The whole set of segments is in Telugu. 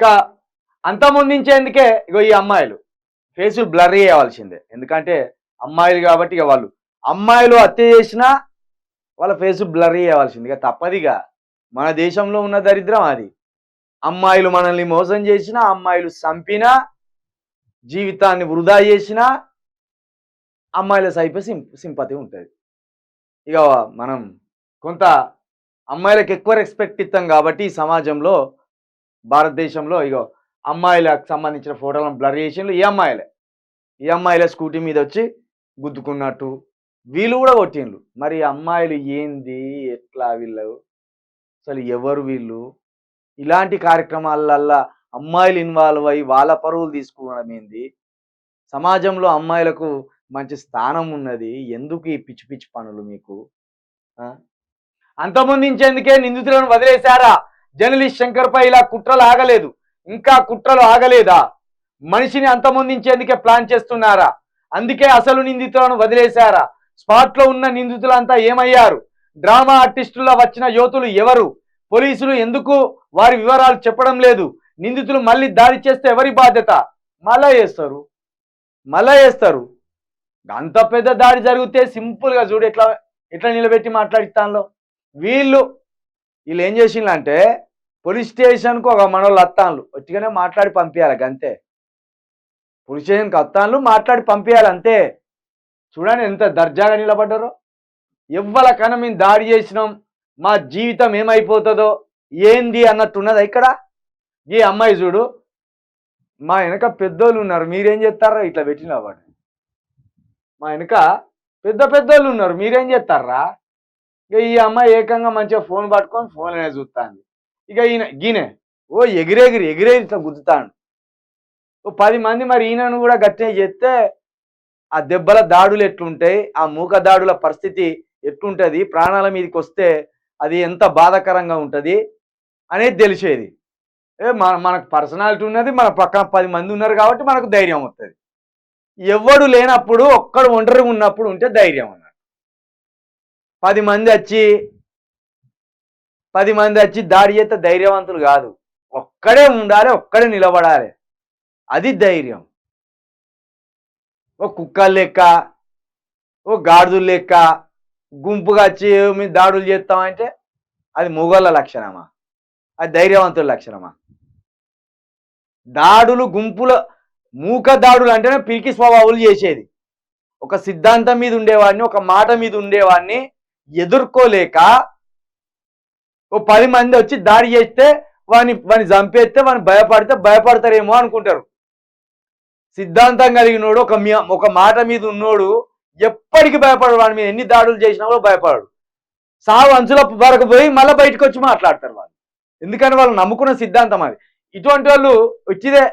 ఇంకా అంతమొందించేందుకే ఇగో ఈ అమ్మాయిలు. ఫేసులు బ్లర్ చేయవలసిందే ఎందుకంటే అమ్మాయిలు కాబట్టి ఇక వాళ్ళు అమ్మాయిలు హత్య చేసినా వాళ్ళ ఫేస్ బ్లర్ చేయవలసింది ఇక తప్పదిగా. మన దేశంలో ఉన్న దరిద్రం అది. అమ్మాయిలు మనల్ని మోసం చేసినా అమ్మాయిలు చంపినా జీవితాన్ని వృధా చేసినా అమ్మాయిల సైపే సింప్ సింపతి ఉంటుంది. ఇక మనం కొంత అమ్మాయిలకు ఎక్కువ రెస్పెక్ట్ ఇస్తాం కాబట్టి ఈ సమాజంలో భారతదేశంలో ఇగో అమ్మాయిలకు సంబంధించిన ఫోటోలను బ్లర్ చేసిండ్రు ఈ అమ్మాయిలే. ఈ అమ్మాయిలే స్కూటీ మీద వచ్చి గుద్దుకున్నట్టు వీళ్ళు కూడా కొట్టిండ్రు. మరి అమ్మాయిలు ఏంది? ఎట్లా వీళ్ళు? అసలు ఎవరు వీళ్ళు? ఇలాంటి కార్యక్రమాలల్లా అమ్మాయిలు ఇన్వాల్వ్ అయ్యి వాళ్ళ పరువులు తీసుకోవడం ఏంది? సమాజంలో అమ్మాయిలకు మంచి స్థానం ఉన్నది. ఎందుకు ఈ పిచ్చి పిచ్చి పనులు మీకు? ఆ? అంతమొందించేందుకే నిందితులను వదిలేశారా? జర్నలిస్ట్ శంకర్పై ఇలా కుట్రలు ఆగలేదు. ఇంకా కుట్రలు ఆగలేదా? మనిషిని అంతమొందించేందుకే ప్లాన్ చేస్తున్నారా? అందుకే అసలు నిందితులను వదిలేశారా? స్పాట్లో ఉన్న నిందితులంతా ఏమయ్యారు? డ్రామా ఆర్టిస్టుల్లో వచ్చిన యోతులు ఎవరు? పోలీసులు ఎందుకు వారి వివరాలు చెప్పడం లేదు? నిందితులు మళ్ళీ దాడి చేస్తే ఎవరి బాధ్యత? మళ్ళా వేస్తారు మళ్ళా వేస్తారు అంత పెద్ద దాడి జరిగితే సింపుల్గా చూడు ఎట్లా ఎట్లా నిలబెట్టి మాట్లాడిస్తాను వీళ్ళు వీళ్ళు ఏం చేసిండ్రు అంటే పోలీస్ స్టేషన్కు ఒక మనోళ్ళు అత్తాన్లు వచ్చిగానే మాట్లాడి పంపించాలి అంతే పోలీస్ స్టేషన్కి అత్తాన్లు మాట్లాడి పంపించాలి అంతే. చూడండి ఎంత దర్జాగా నిలబడ్డారో. ఎవ్వలకన్నా మేము దాడి చేసినాం. మా జీవితం ఏమైపోతుందో ఏంది అన్నట్టున్నది ఇక్కడ? ఈ అమ్మాయి చూడు. మా వెనక పెద్దోళ్ళు ఉన్నారు. మీరేం చేస్తారా ఇట్లా పెట్టిన వాడు. మా వెనక పెద్ద పెద్దోళ్ళు ఉన్నారు. మీరేం చేస్తారా ఇక ఈ అమ్మాయి ఏకంగా మంచిగా ఫోన్ పట్టుకొని ఫోన్ అనేది చూస్తాను ఇక ఈయన గీనే ఓ ఎగిరెగిరి ఎగిరేగిరి ఇట్లా గుద్దుతాడు. ఓ పది మంది మరి ఈయనను కూడా గట్టిగా చేస్తే ఆ దెబ్బల దాడులు ఎట్లుంటాయి ఆ మూక దాడుల పరిస్థితి ఎట్లుంటుంది ప్రాణాల మీదకి వస్తే అది ఎంత బాధాకరంగా ఉంటుంది అనేది తెలిసేది. ఏ మన మనకు పర్సనాలిటీ ఉన్నది మన పక్కన పది మంది ఉన్నారు కాబట్టి మనకు ధైర్యం వస్తుంది ఎవడు లేనప్పుడు ఒక్కడు ఒంటరిగా ఉన్నప్పుడు ఉంటే ధైర్యం అన్నాడు. పది మంది వచ్చి పది మంది వచ్చి దాడి చేస్తే ధైర్యవంతులు కాదు. ఒక్కడే ఉండాలి ఒక్కడే నిలబడాలి. అది ధైర్యం. ఓ కుక్కలు లెక్క ఓ గాడిదలు లెక్క గుంపుగా వచ్చి మేము దాడులు చేస్తామంటే అది మొగోళ్ళ లక్షణమా? అది ధైర్యవంతుల లక్షణమా? దాడులు గుంపుల మూక దాడులు అంటేనే పిరికి స్వభావాలు చేసేది. ఒక సిద్ధాంతం మీద ఉండేవాడిని ఒక మాట మీద ఉండేవాడిని ఎదుర్కోలేక ఓ పది మంది వచ్చి దాడి చేస్తే వాని వాని చంపేస్తే వాని భయపడితే భయపడతారేమో అనుకుంటారు. సిద్ధాంతం కలిగినోడు ఒక మీ- ఒక మాట మీద ఉన్నోడు ఎప్పటికీ భయపడడు. వాడి మీద ఎన్ని దాడులు చేసినా కూడా భయపడడు. సాగు అంచుల వరకు పోయి మళ్ళీ బయటకు వచ్చి మాట్లాడతారు వాళ్ళు. ఎందుకని వాళ్ళు నమ్ముకున్న సిద్ధాంతం అది. ఇటువంటి వాళ్ళు వచ్చిదే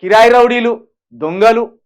కిరాయి రౌడీలు దొంగలు